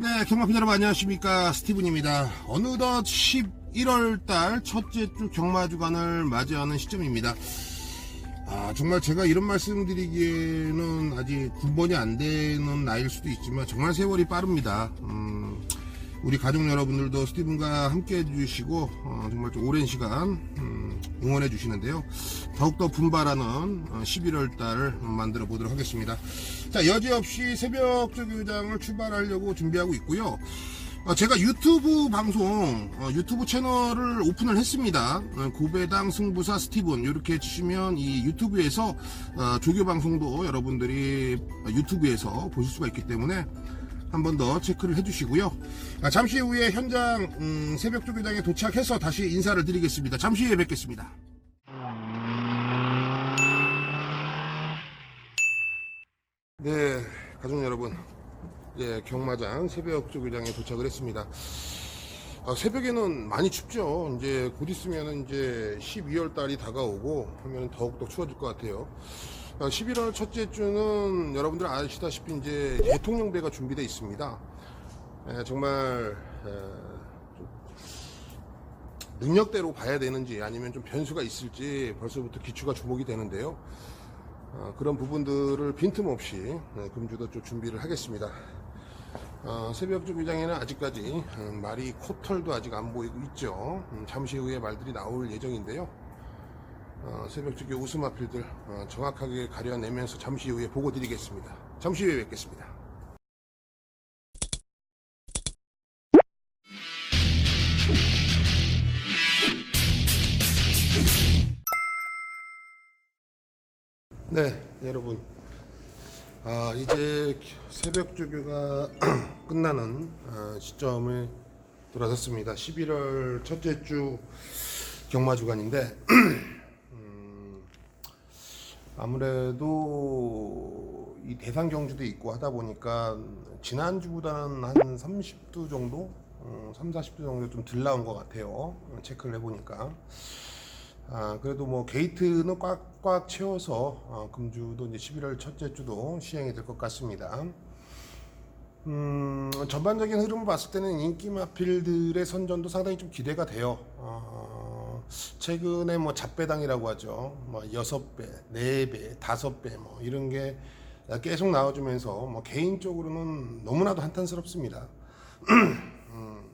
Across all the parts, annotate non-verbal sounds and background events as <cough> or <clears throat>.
네, 경마팬 여러분 안녕하십니까. 스티븐입니다. 어느덧 11월달 첫째 주 경마 주간을 맞이하는 시점입니다. 아, 정말 제가 이런 말씀 드리기에는 아직 군번이 안 되는 나이일 수도 있지만 정말 세월이 빠릅니다. 음, 우리 가족 여러분들도 스티븐과 함께 해주시고 어, 정말 좀 오랜 시간 음, 응원해 주시는데요. 더욱더 분발하는 11월 달을 만들어 보도록 하겠습니다. 자, 여지없이 새벽 조교장을 출발하려고 준비하고 있고요. 어, 제가 유튜브 방송, 어, 유튜브 채널을 오픈을 했습니다. 어, 고배당 승부사 스티븐 이렇게 치시면 이 유튜브에서 어, 조교 방송도 여러분들이 유튜브에서 보실 수가 있기 때문에 한 번 더 체크를 해주시고요. 아, 잠시 후에 현장 음, 새벽 조교장에 도착해서 다시 인사를 드리겠습니다. 잠시 후에 뵙겠습니다. 네, 가족 여러분, 예, 경마장 새벽 조교장에 도착을 했습니다. 아, 새벽에는 많이 춥죠. 이제 곧 있으면 이제 12월 달이 다가오고 하면 더욱더 추워질 것 같아요. 11월 첫째 주는 여러분들 아시다시피 이제 대통령배가 준비되어 있습니다. 예, 정말 능력대로 봐야 되는지 아니면 좀 변수가 있을지 벌써부터 기초가 주목이 되는데요. 어, 그런 부분들을 빈틈없이 네, 금주도 좀 준비를 하겠습니다. 어, 새벽 주기장에는 아직까지 음, 말이 코털도 아직 안 보이고 있죠. 음, 잠시 후에 말들이 나올 예정인데요. 어, 새벽 주기 웃음 아필들 어, 정확하게 가려내면서 잠시 후에 보고 드리겠습니다. 잠시 후에 뵙겠습니다. 네, 여러분. 아, 이제 새벽 조교가 <clears throat> 끝나는 아, 시점에 돌아섰습니다. 11월 첫째 주 경마 주간인데 음, <clears throat> 아무래도 이 대상 경주도 있고 하다 보니까 지난주보다는 한 30도 정도, 음, 3, 40도 정도 좀 덜 나온 것 같아요. 체크를 해보니까. 아, 그래도 뭐 게이트는 꽉꽉 채워서 어, 금주도 이제 11월 첫째 주도 시행이 될 것 같습니다. 음, 전반적인 흐름을 봤을 때는 인기 마필들의 선전도 상당히 좀 기대가 돼요. 어, 최근에 뭐 잡배당이라고 하죠. 뭐 여섯 배, 네 배, 다섯 배 뭐 이런 게 계속 나와주면서 뭐 개인적으로는 너무나도 한탄스럽습니다. <clears throat> 음,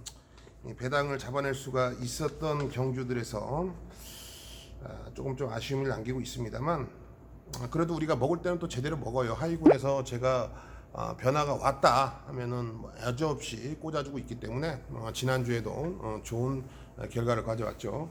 이 배당을 잡아낼 수가 있었던 경주들에서 아, 조금 좀 아쉬움을 남기고 있습니다만 아, 그래도 우리가 먹을 때는 또 제대로 먹어요. 하이군에서 제가 아, 변화가 왔다 하면은 뭐 여지없이 꽂아주고 있기 때문에 어, 지난주에도 어, 좋은 결과를 가져왔죠.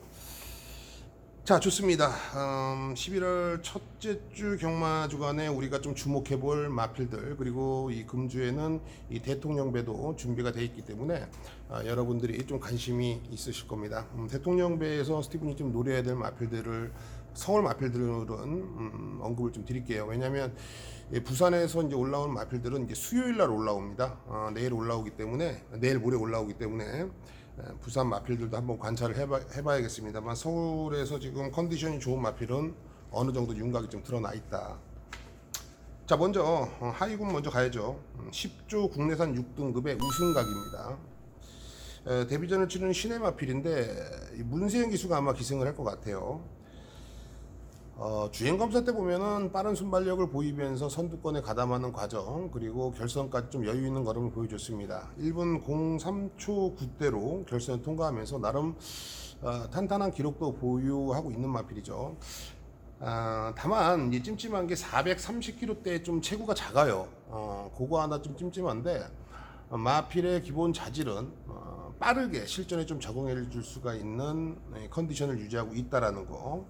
자 좋습니다. 음, 11월 첫째 주 경마 주간에 우리가 좀 주목해 볼 마필들 그리고 이 금주에는 이 대통령 배도 준비가 돼 있기 때문에 아, 여러분들이 좀 관심이 있으실 겁니다. 음, 대통령 배에서 스티븐이 좀 노려야 될 마필들을 서울 마필들은 음, 언급을 좀 드릴게요. 왜냐하면 예, 부산에서 이제 올라온 마필들은 이제 수요일 날 올라옵니다. 아, 내일 올라오기 때문에 내일 모레 올라오기 때문에 예, 부산 마필들도 한번 관찰을 해봐, 해봐야겠습니다만 서울에서 지금 컨디션이 좋은 마필은 어느 정도 윤곽이 좀 드러나 있다. 자 먼저 어, 하이군 먼저 가야죠. 음, 10조 국내산 6등급의 우승각입니다. 에, 데뷔전을 치르는 신의 마필인데 이 문세영 기수가 아마 기승을 할 것 같아요. 어, 주행 검사 때 보면은 빠른 순발력을 보이면서 선두권에 가담하는 과정 그리고 결선까지 좀 여유 있는 걸음을 보여줬습니다. 1분 03초 9대로 결선 통과하면서 나름 어, 탄탄한 기록도 보유하고 있는 마필이죠. 아, 다만 이제 찜찜한 게 430km대 좀 체구가 작아요. 어, 그거 하나 좀 찜찜한데 어, 마필의 기본 자질은 어, 빠르게 실전에 좀 적응해 줄 수가 있는 네, 컨디션을 유지하고 있다라는 거.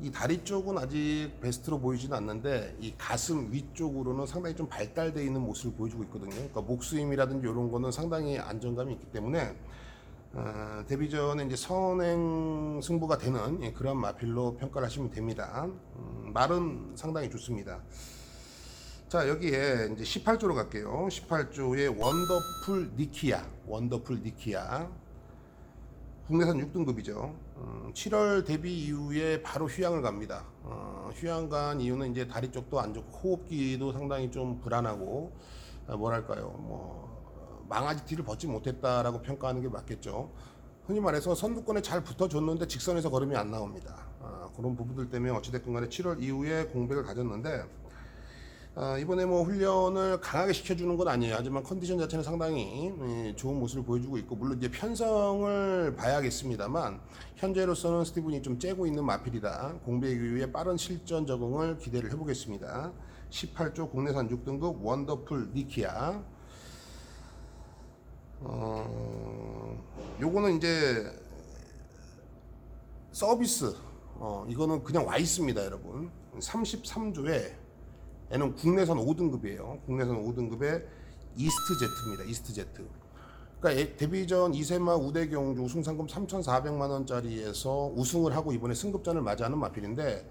이 다리 쪽은 아직 베스트로 보이지는 않는데 이 가슴 위쪽으로는 상당히 좀 발달되어 있는 모습을 보여주고 있거든요. 그러니까 목수임이라든지 이런 거는 상당히 안정감이 있기 때문에 어, 데뷔 전에 이제 선행 승부가 되는 예, 그런 마필로 평가를 하시면 됩니다. 음, 말은 상당히 좋습니다. 자 여기에 이제 18조로 갈게요. 18조의 원더풀 니키야, 원더풀 니키야. 국내산 6등급이죠. 음, 7월 데뷔 이후에 바로 휴양을 갑니다. 어, 휴양 간 이유는 이제 다리 쪽도 안 좋고 호흡기도 상당히 좀 불안하고 아, 뭐랄까요, 뭐 망아지 티를 벗지 못했다라고 평가하는 게 맞겠죠. 흔히 말해서 선두권에 잘 붙어줬는데 직선에서 걸음이 안 나옵니다. 아, 그런 부분들 때문에 어찌됐건 간에 7월 이후에 공백을 가졌는데 아, 이번에 뭐 훈련을 강하게 시켜주는 건 아니에요. 하지만 컨디션 자체는 상당히 예, 좋은 모습을 보여주고 있고 물론 이제 편성을 봐야겠습니다만 현재로서는 스티븐이 좀 째고 있는 마필이다. 공백 이후에 빠른 실전 적응을 기대를 해보겠습니다. 18조 국내산 6등급 원더풀 니키아 어, 요거는 이제 서비스 어, 이거는 그냥 와 있습니다, 여러분. 33조에 얘는 국내선 5등급이에요. 국내선 5등급의 이스트 제트입니다. 이스트 제트. 그러니까 에- 데뷔전 2세마 우대 경주 우승 상금 3,400만 원짜리에서 우승을 하고 이번에 승급전을 맞이하는 마필인데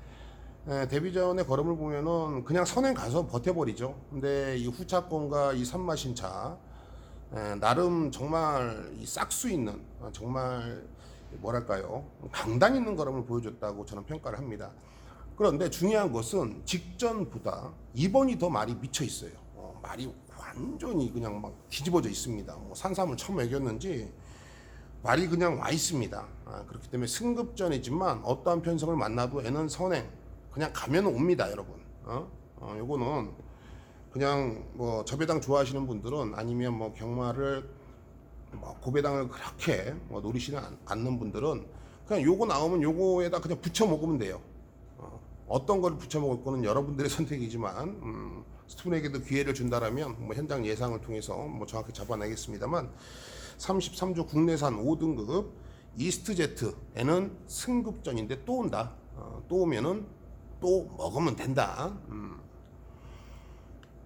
에, 데뷔전의 걸음을 보면은 그냥 선행 가서 버텨버리죠. 근데 이 후차권과 이 산마신차 에, 나름 정말 이 싹수 있는 어, 정말 뭐랄까요 강단 있는 걸음을 보여줬다고 저는 평가를 합니다. 그런데 중요한 것은 직전보다 이번이 더 말이 미쳐 있어요. 어, 말이 완전히 그냥 막 뒤집어져 있습니다. 뭐 산삼을 처음 먹였는지 말이 그냥 와 있습니다. 아, 그렇기 때문에 승급전이지만 어떠한 편성을 만나도 애는 선행 그냥 가면 옵니다, 여러분. 어? 어, 요거는 그냥 뭐 저배당 좋아하시는 분들은 아니면 뭐 경마를 뭐 고배당을 그렇게 뭐 노리시는 않- 않는 분들은 그냥 요거 나오면 요거에다 그냥 붙여 먹으면 돼요. 어, 어떤 걸 붙여 먹을 거는 여러분들의 선택이지만 음, 스투븐에게도 기회를 준다라면 뭐 현장 예상을 통해서 뭐 정확히 잡아내겠습니다만 33조 국내산 5등급 이스트제트에는 승급전인데 또 온다. 어, 또 오면은 또 먹으면 된다. 음.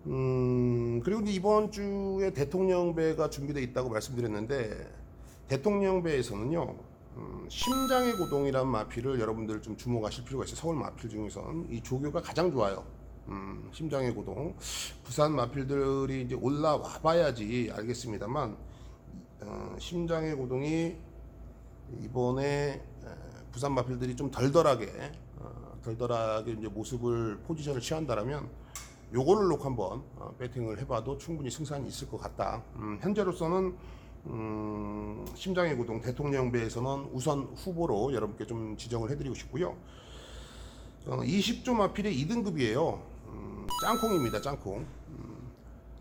음, 그리고 이번 주에 대통령배가 준비되어 있다고 말씀드렸는데 대통령배에서는요 음, 심장의 고동이란 마필을 여러분들 좀 주목하실 필요가 있어요. 서울 마필 중에서는 이 조교가 가장 좋아요. 음, 심장의 고동. 부산 마필들이 이제 올라와 봐야지 알겠습니다만 어, 심장의 고동이 이번에 에, 부산 마필들이 좀 덜덜하게 어, 덜덜하게 이제 모습을 포지션을 취한다라면 요거를 놓고 한번 어, 배팅을 해봐도 충분히 승산이 있을 것 같다. 음, 현재로서는 음, 심장의 구동 대통령배에서는 우선 후보로 여러분께 좀 지정을 해드리고 싶고요. 어, 20조 마필의 2등급이에요. 음, 짱콩입니다, 짱콩. 음,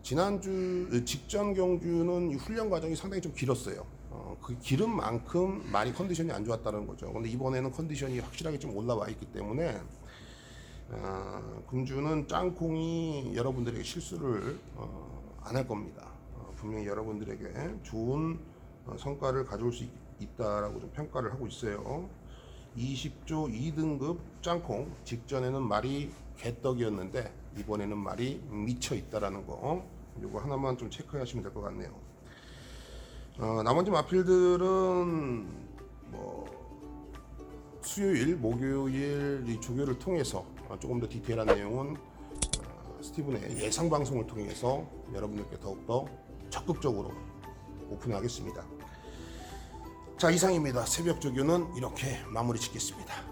지난주 어, 직전 경주는 이 훈련 과정이 상당히 좀 길었어요. 어, 그 기른 만큼 많이 컨디션이 안 좋았다는 거죠. 근데 이번에는 컨디션이 확실하게 좀 올라와 있기 때문에 아, 금주는 짱콩이 여러분들에게 실수를 어, 안 할 겁니다. 어, 분명히 여러분들에게 좋은 어, 성과를 가져올 수 있, 있다라고 좀 평가를 하고 있어요. 20조 2등급 짱콩 직전에는 말이 개떡이었는데 이번에는 말이 미쳐 있다라는 거 이거 하나만 좀 체크하시면 될 것 같네요. 어, 나머지 마필들은 뭐 수요일, 목요일 이 조교를 통해서 어, 조금 더 디테일한 내용은 어, 스티븐의 예상 방송을 통해서 여러분들께 더욱더 적극적으로 오픈하겠습니다. 자 이상입니다. 새벽 조교는 이렇게 마무리 짓겠습니다.